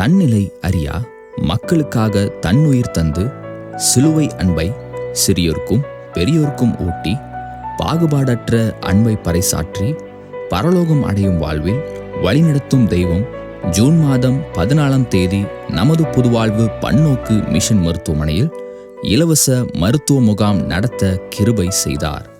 தன்னிலை அறியா மக்களுக்காக தன்னுயிர் தந்து சிலுவை அன்பை சிறியோர்க்கும் பெரியோர்க்கும் ஊட்டி பாகுபாடற்ற அன்பை பறைசாற்றி பரலோகம் அடையும் வாழ்வில் வழிநடத்தும் தெய்வம் ஜூன் மாதம் பதினாலாம் தேதி நமது புதுவாழ்வு பன்னோக்கு மிஷன் மருத்துவமனையில் இலவச மருத்துவ முகாம் நடத்த கிருபை செய்தார்.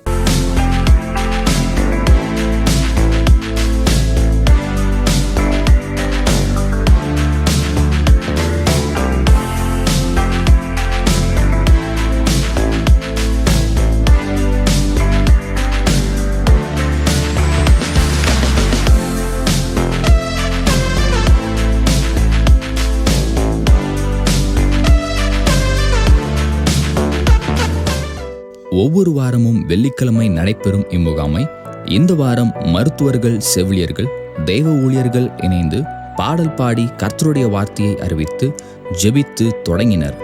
ஒவ்வொரு வாரமும் வெள்ளிக்கிழமை நடைபெறும் இம்முகாமை. இந்த வாரம் மருத்துவர்கள் செவிலியர்கள் தெய்வ ஊழியர்கள் இணைந்து பாடல் பாடி கர்த்தருடைய வார்த்தையை அறிவித்து ஜெபித்து தொடங்கினர்.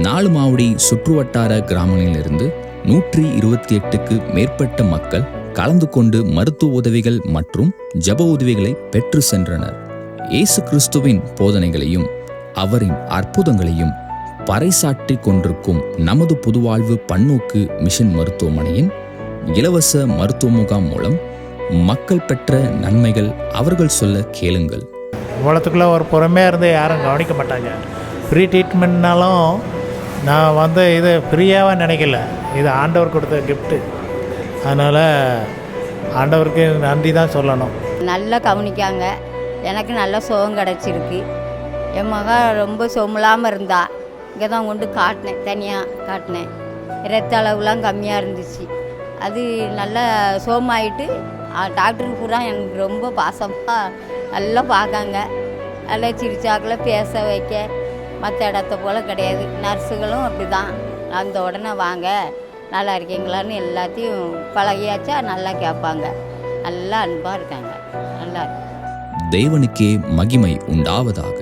நாலு மாவடி சுற்றுவட்டார கிராமங்களிலிருந்து நூற்றி இருபத்தி எட்டுக்கு மேற்பட்ட மக்கள் கலந்து கொண்டு மருத்துவ உதவிகள் மற்றும் ஜெப உதவிகளை பெற்று சென்றனர். இயேசு கிறிஸ்துவின் போதனைகளையும் அவரின் அற்புதங்களையும் பறைசாற்றி கொண்டிருக்கும் நமது புதுவாழ்வு பன்னோக்கு மிஷன் மருத்துவமனையின் இலவச மருத்துவ முகாம் மூலம் மக்கள் பெற்ற நன்மைகள் அவர்கள் சொல்ல கேளுங்கள். இவ்வளோத்துக்குள்ளே ஒரு பொறுமையாக இருந்து யாரும் கவனிக்க மாட்டாங்க. ஃப்ரீ ட்ரீட்மெண்ட்னாலும் நான் வந்து இது ஃப்ரீயாகவே நினைக்கல. இது ஆண்டவர் கொடுத்த கிஃப்ட்டு அதனால் ஆண்டவருக்கு நன்றி தான் சொல்லணும். நல்லா கவனிக்காங்க. எனக்கு நல்ல சுகம் கிடச்சிருக்கு. என் மக ரொம்ப சொமலாமல் இருந்தா. இங்கே தான் கொண்டு காட்டினேன் தனியாக காட்டினேன். ரத்த அளவுலாம் கம்மியாக இருந்துச்சு. அது நல்லா சோமாயிட்டு டாக்டருக்கு பூரா எனக்கு ரொம்ப பாசமாக நல்லா பார்க்காங்க நல்லா சிரிச்சாக்கில் பேச வைக்க. மற்ற இடத்த போல் கிடையாது. நர்ஸுகளும் அப்படி தான் அந்த உடனே வாங்க நல்லா இருக்கீங்களான்னு எல்லாத்தையும் பழகியாச்சா நல்லா கேட்பாங்க. நல்லா அன்பாக இருக்காங்க. நல்லா இருக்கு. தேவனுக்கே மகிமை உண்டாவதாக.